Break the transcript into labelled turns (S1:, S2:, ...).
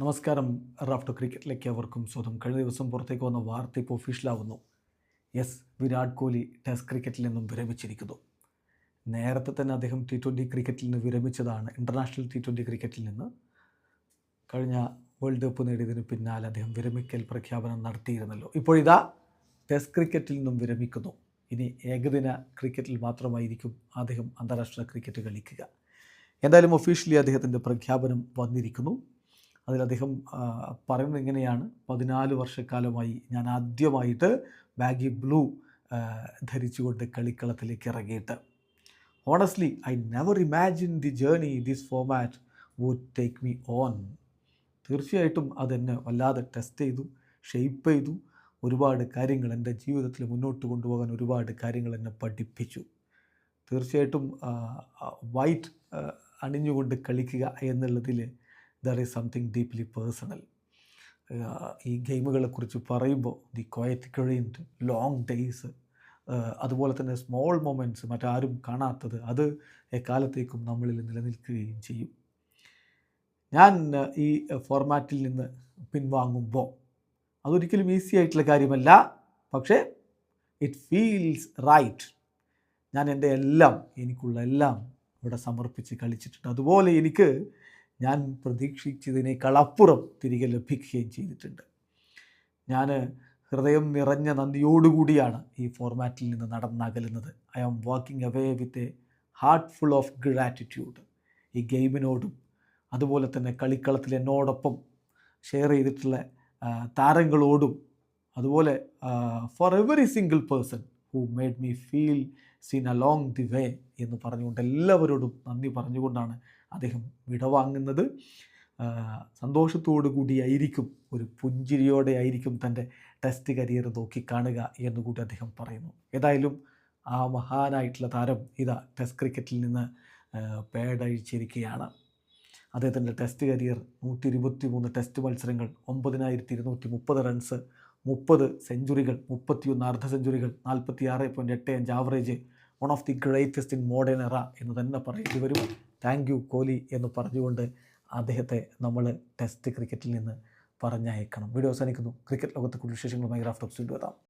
S1: നമസ്കാരം. റാഫ്റ്റോ ക്രിക്കറ്റിലേക്ക് അവർക്കും സ്വന്തം കഴിഞ്ഞ ദിവസം പുറത്തേക്ക് വന്ന വാർത്ത ഇപ്പോൾ ഒഫീഷ്യലാവുന്നു യെസ് വിരാട് കോഹ്ലി ടെസ്റ്റ് ക്രിക്കറ്റിൽ നിന്നും വിരമിച്ചിരിക്കുന്നു. നേരത്തെ തന്നെ അദ്ദേഹം ടി ട്വന്റി ക്രിക്കറ്റിൽ നിന്ന് വിരമിച്ചതാണ്. ഇന്റർനാഷണൽ ടി ട്വന്റി ക്രിക്കറ്റിൽ നിന്ന്. കഴിഞ്ഞ വേൾഡ് കപ്പ് നേടിയതിന് പിന്നാലെ അദ്ദേഹം വിരമിക്കൽ പ്രഖ്യാപനം നടത്തിയിരുന്നല്ലോ. ഇപ്പോഴിതാ ടെസ്റ്റ് ക്രിക്കറ്റിൽ നിന്നും വിരമിക്കുന്നു. ഇനി ഏകദിന ക്രിക്കറ്റിൽ മാത്രമായിരിക്കും അദ്ദേഹം അന്താരാഷ്ട്ര ക്രിക്കറ്റ് കളിക്കുക. എന്തായാലും ഒഫീഷ്യലി അദ്ദേഹത്തിന്റെ പ്രഖ്യാപനം വന്നിരിക്കുന്നു. ആ, പറയുന്നത് എങ്ങനെയാണ് പതിനാല് വർഷക്കാലമായി ഞാൻ ആദ്യമായിട്ട് ബാഗി ബ്ലൂ ധരിച്ചുകൊണ്ട് കളിക്കളത്തിലേക്ക് ഇറങ്ങിയിട്ട്. Honestly I never imagine the journey this format would take me on തീർച്ചയായിട്ടും അതെന്നെ വല്ലാതെ ടെസ്റ്റ് ചെയ്തു ഷെയ്പ്പ് ചെയ്തു. ഒരുപാട് കാര്യങ്ങൾ എന്റെ ജീവിതത്തിൽ മുന്നോട്ട് കൊണ്ടുപോകാൻ ഒരുപാട് കാര്യങ്ങൾ എന്നെ പഠിപ്പിച്ചു. തീർച്ചയായിട്ടും വൈറ്റ് അണിഞ്ഞുകൊണ്ട് കളിക്കുക എന്നുള്ളതിൽ there is something deeply personal ഈ ഗെയിമുകളെക്കുറിച്ച് പറയുമ്പോൾ ദി ക്വയറ്റ് കഴിയുന്നത് ലോങ് ഡേയ്സ് അതുപോലെ തന്നെ സ്മോൾ മൊമെന്റ്സ് മറ്റാരും കാണാത്തത് അത് എക്കാലത്തേക്കും നമ്മളിൽ നിലനിൽക്കുകയും ചെയ്യും. ഞാൻ ഈ ഫോർമാറ്റിൽ നിന്ന് പിൻവാങ്ങുമ്പോൾ അതൊരിക്കലും ഈസി ആയിട്ടുള്ള കാര്യമല്ല പക്ഷേ ഇറ്റ് ഫീൽസ് റൈറ്റ് ഞാൻ എന്റെ എല്ലാം എനിക്കുള്ള എല്ലാം ഇവിടെ സമർപ്പിച്ച് കളിച്ചിട്ടുണ്ട്. അതുപോലെ എനിക്ക് ഞാൻ പ്രതീക്ഷിച്ചതിനേക്കാൾ അപ്പുറം തിരികെ ലഭിക്കുകയും ചെയ്തിട്ടുണ്ട്. ഞാൻ ഹൃദയം നിറഞ്ഞ നന്ദിയോടുകൂടിയാണ് ഈ ഫോർമാറ്റിൽ നിന്ന് നടന്നകലുന്നത്. I am walking away with a heart full of gratitude ഈ ഗെയിമിനോടും അതുപോലെ തന്നെ കളിക്കളത്തിൽ എന്നോടൊപ്പം ഷെയർ ചെയ്തിട്ടുള്ള താരങ്ങളോടും അതുപോലെ for every single person who made me feel seen along the way എന്ന് പറഞ്ഞുകൊണ്ട് എല്ലാവരോടും നന്ദി പറഞ്ഞുകൊണ്ടാണ് അദ്ദേഹം വിടവാങ്ങുന്നത് സന്തോഷത്തോടു കൂടിയായിരിക്കും ഒരു പുഞ്ചിരിയോടെ ആയിരിക്കും തന്റെ ടെസ്റ്റ് കരിയർ നോക്കിക്കാണുക എന്നുകൂടി അദ്ദേഹം പറയുന്നു. ഏതായാലും ആ മഹാനായിട്ടുള്ള താരം ഇതാ ടെസ്റ്റ് ക്രിക്കറ്റിൽ നിന്ന് പേടഴിച്ചിരിക്കുകയാണ്. അദ്ദേഹത്തിന്റെ ടെസ്റ്റ് കരിയർ നൂറ്റി ഇരുപത്തി മൂന്ന് ടെസ്റ്റ് മത്സരങ്ങൾ ഒമ്പതിനായിരത്തി ഇരുന്നൂറ്റി മുപ്പത് റൺസ് മുപ്പത് സെഞ്ചുറികൾ മുപ്പത്തിയൊന്ന് അർദ്ധ സെഞ്ചുറികൾ നാൽപ്പത്തി ആറ് പോയിന്റ് എട്ട് അഞ്ച് average one of the greatest in modern era എന്ന് തന്നെ പറയേണ്ടി വരും. താങ്ക് യു കോഹ്ലി എന്ന് പറഞ്ഞുകൊണ്ട് അദ്ദേഹത്തെ നമ്മൾ ടെസ്റ്റ് ക്രിക്കറ്റിൽ നിന്ന് പറഞ്ഞയക്കണം. വീഡിയോ അവസാനിക്കുന്നു. ക്രിക്കറ്റ് ലോകത്തെ കൂടുതൽ വിശേഷങ്ങളുമായി വീണ്ടും എത്താം